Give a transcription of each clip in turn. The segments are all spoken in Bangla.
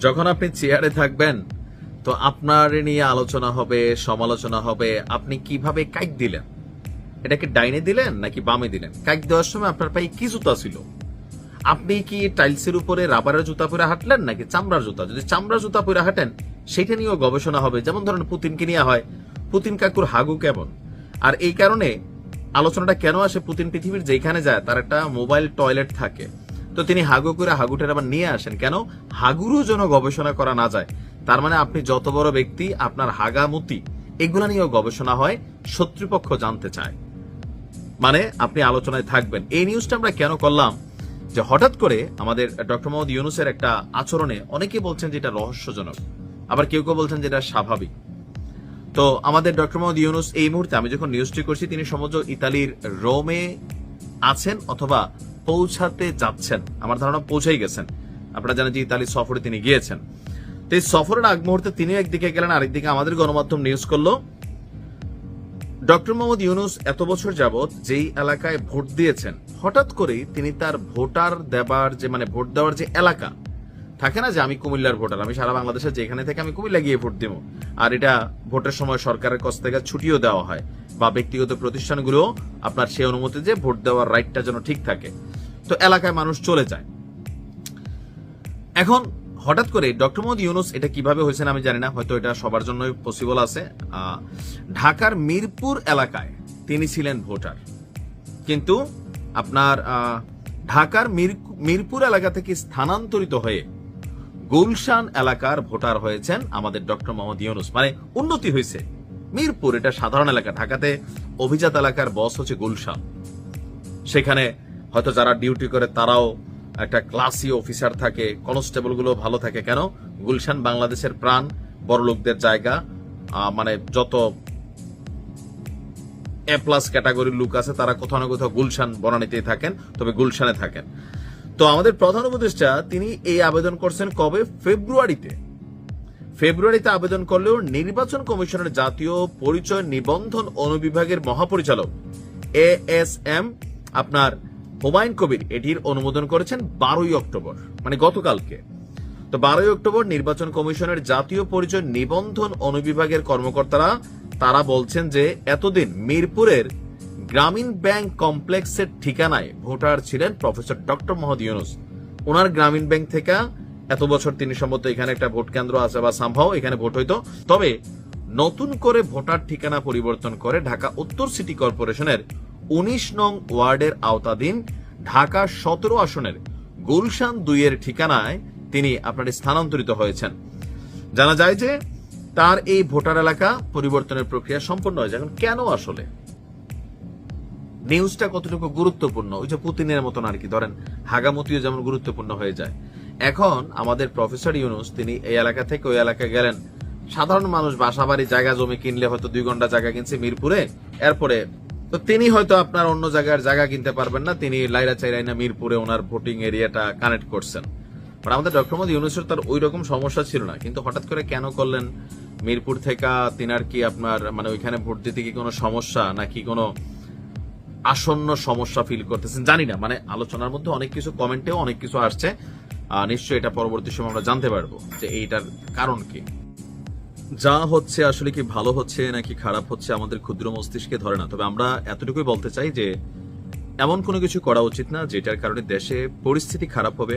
যখন আপনি চেয়ারে থাকবেন, তো আপনার নিয়ে আলোচনা হবে, সমালোচনা হবে, আপনি কীভাবে কাইক দিলেন? এটাকে ডাইনে দিলেন নাকি বামে দিলেন? কাইক দেওয়ার সময় আপনার পায়ে কি জুতা ছিল? আপনি কি টাইলসের উপরে রাবারের জুতা পরে হাঁটলেন নাকি চামড়ার জুতা? যদি চামড়ার জুতা পরে হাঁটেন, সেটা নিয়েও গবেষণা হবে। যেমন ধরেন, পুতিনকে নিয়ে হয়, পুতিন কাকুর হাগু কেমন? আর এই কারণে আলোচনাটা কেন আসে? পুতিন পৃথিবীর যেখানে যায়, তার একটা মোবাইল টয়লেট থাকে। তো তিনি হাগু করে হাগুটার আবার নিয়ে আসেন। কেন? হাগুরও যেন গবেষণা করা না যায়। তার মানে আপনি যত বড় ব্যক্তি, আপনার হাগামতি, এগুলা নিয়েও গবেষণা হয়, শত্রুপক্ষ জানতে চায়। মানে আপনি আলোচনায় থাকবেন। এই নিউজটা আমরা কেন করলাম? যে হঠাৎ করে আমাদের ডক্টর মোহাম্মদ ইউনুসের একটা আচরণে অনেকে বলছেন যে এটা রহস্যজনক। আবার কেউ কেউ বলছেন যে এটা স্বাভাবিক। তো আমাদের ডক্টর মোহাম্মদ ইউনুস এই মুহূর্তে আমি যখন নিউজটি করছি, তিনি সমগ্র ইতালির রোমে আছেন অথবা পৌঁছাতে যাচ্ছেন। আমার ধারণা পৌঁছেই গেছেন। আপনারা জানেন যে ইতালি সফরে তিনি গিয়েছেন। তো এই সফরের আগ মুহূর্তে তিনি একদিকে গেলেন, আরেকদিকে আমাদের গণমাধ্যম নিউজ করল। ডক্টর মোহাম্মদ ইউনুস এত বছর যাবৎ যেই এলাকায় ভোট দিয়েছেন, হঠাৎ করেই তিনি তার ভোটার দেবার যে মানে ভোট দেওয়ার যে এলাকা, থাকে না যে আমি কুমিল্লার ভোটার, আমি সারা বাংলাদেশে যেখানে থেকে আমি কুমিল্লা গিয়ে ভোট দিব। আর এটা ভোটের সময় সরকারের কাছ থেকে ছুটিও দেওয়া হয়। বা ব্যক্তিগত প্রতিষ্ঠানগুলো আপনার সেই অনুমতি যে ভোট দেওয়ার রাইটটা যেন ঠিক থাকে। তো এলাকায় মানুষ চলে যায়। এখন হঠাৎ করে ডক্টর মোহাম্মদ ইউনুস এটা কীভাবে হয়েছে আমি জানি না, হয়তো এটা সবার জন্যই পসিবল আছে। ঢাকার মিরপুর এলাকায় তিনি ছিলেন ভোটার। কিন্তু আপনার ঢাকার মিরপুর এলাকা থেকে স্থানান্তরিত হয়ে গুলশান এলাকার ভোটার হয়েছেন আমাদের ডক্টর মোহাম্মদ ইউনুস। মানে উন্নতি হয়েছে। মিরপুর এটা সাধারণ এলাকা, ঢাকাতে অভিজাত এলাকার বস হচ্ছে গুলশান। সেখানে হয়তো যারা ডিউটি করে তারাও একটা ক্লাসি অফিসার থাকে কনস্টেবলগুলো ভালো থাকে। কেন? গুলশান বাংলাদেশের প্রাণ, বড় লোকদের জায়গা। মানে যত এ প্লাস ক্যাটাগরির লোক আছে, তারা কোথাও না কোথাও গুলশান বনানীতেই থাকেন, তবে গুলশানে থাকেন। তো আমাদের প্রধান উপদেষ্টা, তিনি এই আবেদন করছেন কবে? ফেব্রুয়ারিতে। ফেব্রুয়ারিতে আবেদন করলেও নির্বাচন কমিশনের জাতীয় পরিচয় নিবন্ধন অনুবিভাগের মহাপরিচালক এ এস এম আপনার হুমায়ুন কবির এটির অনুমোদন করেছেন বারোই অক্টোবর মানে গতকালকে। তো বারোই অক্টোবর নির্বাচন কমিশনের জাতীয় পরিচয় নিবন্ধন অনুবিভাগের কর্মকর্তারা, তারা বলছেন যে এতদিন মিরপুরের গ্রামীণ ব্যাংক কমপ্লেক্সের ঠিকানায় ভোটার ছিলেন প্রফেসর ডক্টর মোহাম্মদ ইউনুস। ওনার গ্রামীণ ব্যাংক থেকে এত বছর তিনি সম্ভবত এখানে একটা ভোট কেন্দ্র আছে বা সম্ভব এখানে ভোট হইতো। তবে নতুন করে ভোটার ঠিকানা পরিবর্তন করে ঢাকা উত্তর সিটি কর্পোরেশনের উনিশ নং ওয়ার্ডের আওতাধীন ঢাকা সতেরো আসনের গুলশান দুইয়ের ঠিকানায় তিনি আপনার স্থানান্তরিত হয়েছেন। জানা যায় যে তার এই ভোটার এলাকা পরিবর্তনের প্রক্রিয়া সম্পন্ন হয়েছে। এখন কেন আসলে? নিউজটা কতটুকু গুরুত্বপূর্ণ? ওই যে পুতিনের মতন আর কি, ধরেন হাগামতিও যেমন গুরুত্বপূর্ণ হয়ে যায়। এখন আমাদের প্রফেসর ইউনুস, তিনি এই এলাকা থেকে ওই এলাকায় গেলেন। সাধারণ মানুষ বাসা বাড়ি জায়গা জমি কিনলে হয়তো দুই ঘণ্টা জায়গা কিনছে মিরপুরে। এরপরে তো তিনি হয়তো আপনার অন্য জায়গার জায়গা কিনতে পারবেন না। তিনি লাইরা চাইরাইনা মিরপুরে ওনার ভোটিং এরিয়াটা কানেক্ট করছেন। বাট আমাদের ডক্টর মোহাম্মদ ইউনুসের তার ওই রকম সমস্যা ছিল না। কিন্তু হঠাৎ করে কেন করলেন? মিরপুর থেকে তিনার কি আপনার মানে ওইখানে ভোট দিতে কি কোনো সমস্যা নাকি কোনো আসন্ন সমস্যা ফিল করতেছেন? জানি না। মানে আলোচনার মধ্যে অনেক কিছু কমেন্টেও অনেক কিছু আসছে। নিশ্চয়ই এটা পরবর্তী সময় আমরা জানতে পারব যে এইটার কারণ কি। যা হচ্ছে আসলে কি ভালো হচ্ছে নাকি খারাপ হচ্ছে আমাদের ক্ষুদ্র মস্তিষ্কে ধরে না। তবে আমরা এতটুকুই বলতে চাই যে, এমন কোনো কিছু করা উচিত না যেটার কারণে দেশে পরিস্থিতি খারাপ হবে,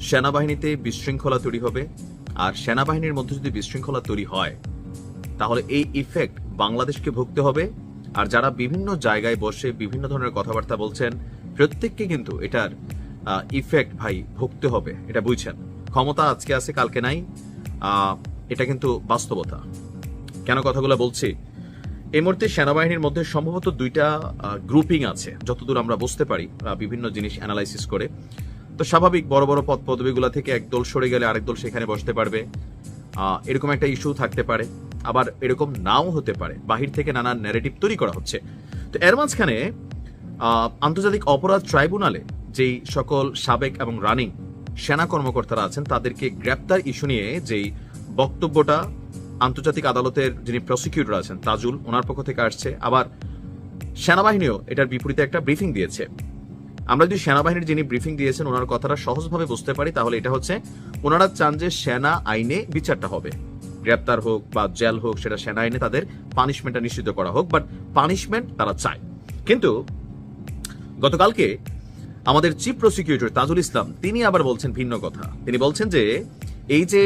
সেনাবাহিনীতে বিশৃঙ্খলা তৈরি হবে, আর সেনাবাহিনীর মধ্যে যদি বিশৃঙ্খলা তৈরি হয়, তাহলে এই ইফেক্ট বাংলাদেশকে ভুগতে হবে। আর যারা বিভিন্ন জায়গায় বসে বিভিন্ন ধরনের কথাবার্তা বলছেন, প্রত্যেককে কিন্তু এটার ইফেক্ট ভাই ভুগতে হবে, এটা বুঝছেন। ক্ষমতা আজকে আছে, কালকে নাই। এটা কিন্তু বাস্তবতা। কেন কথাগুলো বলছি? এই মুহূর্তে সেনাবাহিনীর মধ্যে সম্ভবত দুইটা গ্রুপিং আছে, যতদূর আমরা বুঝতে পারি বিভিন্ন জিনিস অ্যানালাইসিস করে। তো স্বাভাবিক বড় বড় পদ পদবিগুলো থেকে এক দল সরে গেলে আরেক দল সেখানে বসতে পারবে। এরকম একটা ইস্যু থাকতে পারে। আবার এরকম নাও হতে পারে। বাহির থেকে নানান ন্যারেটিভ তৈরি করা হচ্ছে। তো এর মাঝখানে আন্তর্জাতিক অপরাধ ট্রাইব্যুনালে যেই সকল সাবেক এবং রানিং সেনা কর্মকর্তারা আছেন, তাদেরকে গ্রেপ্তার ইস্যু নিয়ে যেই বক্তব্যটা আন্তর্জাতিক আদালতের যিনি প্রসিকিউটর আছেন, তাজুল, ওনার পক্ষ থেকে আসছে। আবার সেনাবাহিনীও এটার বিপরীতে একটা ব্রিফিং দিয়েছে। আমরা যদি সেনাবাহিনীর যিনি ব্রিফিং দিয়েছেন, ওনার কথাটা সহজভাবে বুঝতে পারি, তাহলে এটা হচ্ছে ওনারা চান যে সেনা আইনে বিচারটা হবে। গ্রেপ্তার হোক বা জেল হোক, সেটা সেনা আইনে তাদের পানিশমেন্টটা নিশ্চিত করা হোক বাট পানিশমেন্ট তারা চায়। কিন্তু গতকালকে আমাদের চিফ প্রসিকিউটর তাজুল ইসলাম, তিনি আবার বলছেন ভিন্ন কথা। তিনি বলছেন যে এই যে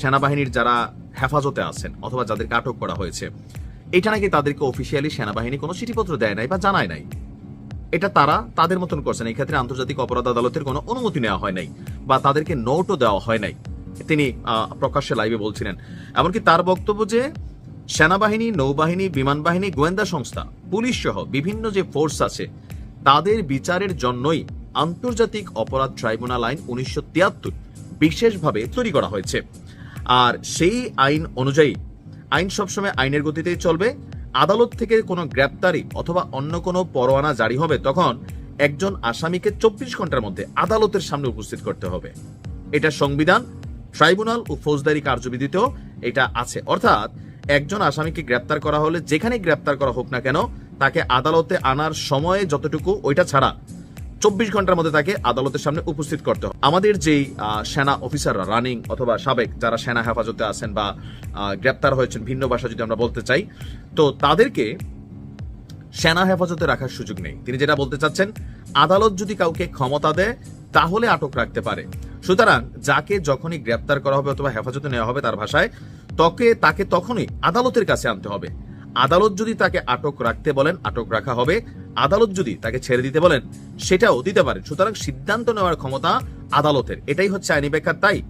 সেনাবাহিনীর যারা হেফাজতে আছেন অথবা যাদেরকে আটক করা হয়েছে, এটা নাকি তাদেরকে অফিসিয়ালি সেনাবাহিনী কোনো চিঠিপত্র দেয় নাই বা জানায় নাই? এটা তারা তাদের মতন করছেন। এই ক্ষেত্রে আন্তর্জাতিক অপরাধ আদালতের কোনো অনুমতি নেওয়া হয় নাই বা তাদেরকে নোটও দেওয়া হয় নাই। তিনি প্রকাশ্যে লাইভে বলছিলেন। এমনকি তার বক্তব্য যে, সেনাবাহিনী, নৌবাহিনী, বিমান বাহিনী, গোয়েন্দা সংস্থা, পুলিশ সহ বিভিন্ন যে ফোর্স আছে, তাদের বিচারের জন্যই আন্তর্জাতিক অপরাধ ট্রাইব্যুনাল আইন উনিশশো তিয়াত্তর বিশেষভাবে তৈরি করা হয়েছে। আর সেই আইন অনুযায়ী, আইন সবসময় আইনের গতিতেই চলবে। আদালত থেকে কোনো গ্রেপ্তারি অথবা অন্য কোনো পরোয়ানা জারি হবে তখন একজন আসামিকে চব্বিশ ঘণ্টার মধ্যে আদালতের সামনে উপস্থিত করতে হবে। এটা সংবিধান, ট্রাইব্যুনাল ও ফৌজদারি কার্যবিধিতেও এটা আছে। অর্থাৎ একজন আসামিকে গ্রেপ্তার করা হলে যেখানে গ্রেপ্তার করা হোক না কেন, তাকে আদালতে আনার সময়ে যতটুকু, ওইটা ছাড়া চব্বিশ ঘণ্টার মধ্যে তাকে আদালতের সামনে উপস্থিত করতে হবে। আমাদের যেই সেনা অফিসাররা রানিং অথবা সাবেক যারা সেনা হেফাজতে আছেন বা গ্রেপ্তার হয়েছেন ভিন্ন ভাষা যদি আমরা বলতে চাই, তো তাদেরকে সেনা হেফাজতে রাখার সুযোগ নেই। তিনি যেটা বলতে চাচ্ছেন, আদালত যদি কাউকে ক্ষমতা দেয়, তাহলে আটক রাখতে পারে। সুতরাং যাকে যখনই গ্রেপ্তার করা হবে অথবা হেফাজতে নেওয়া হবে তার ভাষায়, তকে, তাকে তখনই আদালতের কাছে আনতে হবে। আদালত যদি তাকে আটক রাখতে বলেন, আটক রাখা হবে। আদালত যদি তাকে ছেড়ে দিতে বলেন, সেটাও দিতে পারেন। সুতরাং সিদ্ধান্ত নেওয়ার ক্ষমতা আদালতের। এটাই হচ্ছে আইনি ব্যাখ্যা, তাই?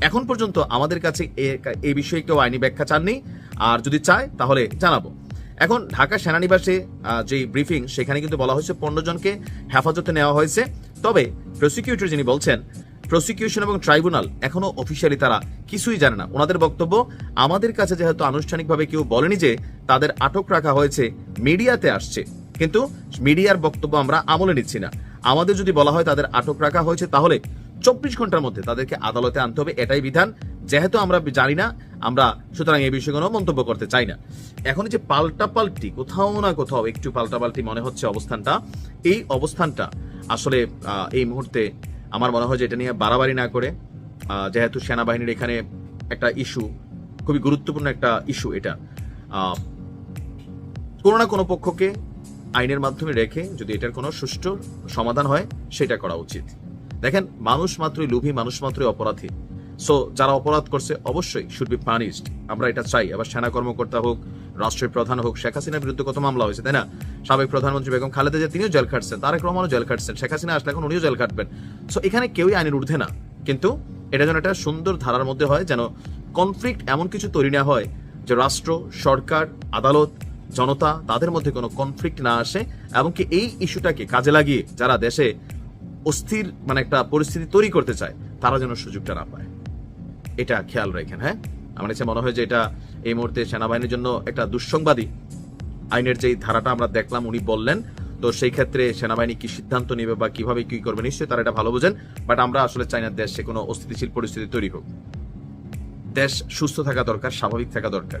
এখন পর্যন্ত আমাদের কাছে এ- বিষয়ে কেউ আইনি ব্যাখ্যা চাননি। আর যদি চায়, তাহলে জানাব। এখন ঢাকা সেনানিবাসে যে ব্রিফিং, সেখানে কিন্তু বলা হয়েছে পনেরো জনকে হেফাজতে নেওয়া হয়েছে। তবে প্রসিকিউটর যিনি বলছেন প্রসিকিউশন এবং ট্রাইব্যুনাল এখনও অফিসিয়ালি তারা কিছুই জানে না। ওনাদের বক্তব্য, আমাদের কাছে যেহেতু আনুষ্ঠানিকভাবে কেউ বলেনি যে তাদের আটক রাখা হয়েছে মিডিয়াতে আসছে। কিন্তু মিডিয়ার বক্তব্য আমরা আমলে নিচ্ছি না। আমাদের যদি বলা হয় তাদের আটক রাখা হয়েছে, তাহলে চব্বিশ ঘণ্টার মধ্যে তাদেরকে আদালতে আনতে হবে, এটাই বিধান। যেহেতু আমরা জানি না, আমরা সুতরাং এই বিষয়ে কোনো মন্তব্য করতে চাই না। এখন যে পাল্টা পাল্টি কোথাও না কোথাও একটু পাল্টা পাল্টি মনে হচ্ছে অবস্থানটা। এই অবস্থানটা আসলে এই মুহূর্তে আমার মনে হয় যে এটা নিয়ে বাড়াবাড়ি না করে যেহেতু সেনাবাহিনীর এখানে একটা ইস্যু খুবই গুরুত্বপূর্ণ একটা ইস্যু এটা। কোনো না কোনো পক্ষকে আইনের মাধ্যমে রেখে যদি এটার কোনো সুষ্ঠু সমাধান হয়, সেটা করা উচিত। দেখেন, মানুষ মাত্রই লোভী, মানুষ মাত্রই অপরাধী। সো যারা অপরাধ করছে, অবশ্যই শুড বি পানিশড আমরা এটা চাই। আবার সেনা কর্মকর্তা হোক রাষ্ট্রের প্রধান হোক, শেখ হাসিনার বিরুদ্ধে কত মামলা হয়েছে, তাই না? সাবেক প্রধানমন্ত্রী বেগম খালেদা জিয়া, তিনিও জেল খাটছেন। তারেক রহমানও জেল খাটছেন। শেখ হাসিনা আসলে এখন উনিও জেল খাটবেন। সো এখানে কেউই আইনের ঊর্ধ্বে না। কিন্তু এটা যেন একটা সুন্দর ধারার মধ্যে হয়, যেন কনফ্লিক্ট এমন কিছু তৈরি না হয়, যে রাষ্ট্র, সরকার, আদালত জনতা, তাদের মধ্যে কোনো কনফ্লিক্ট না আসে এমনকি এই ইস্যুটাকে কাজে লাগিয়ে যারা দেশে অস্থির মানে একটা পরিস্থিতি তৈরি করতে চায়, তারা যেন সুযোগটা না পায়। এটা খেয়াল রাখেন হ্যাঁ? আমার কাছে মনে হয় যে এটা এই মুহূর্তে সেনাবাহিনীর জন্য একটা দুঃসংবাদী আইনের যেই ধারাটা আমরা দেখলাম, উনি বললেন, তো সেই ক্ষেত্রে সেনাবাহিনী কি সিদ্ধান্ত নেবে বা কীভাবে কি করবে নিশ্চয়ই তারা এটা ভালো বোঝেন, বাট আমরা আসলে চাই না দেশে কোনো অস্থিতিশীল পরিস্থিতি তৈরি হোক। দেশ সুস্থ থাকা দরকার, স্বাভাবিক থাকা দরকার।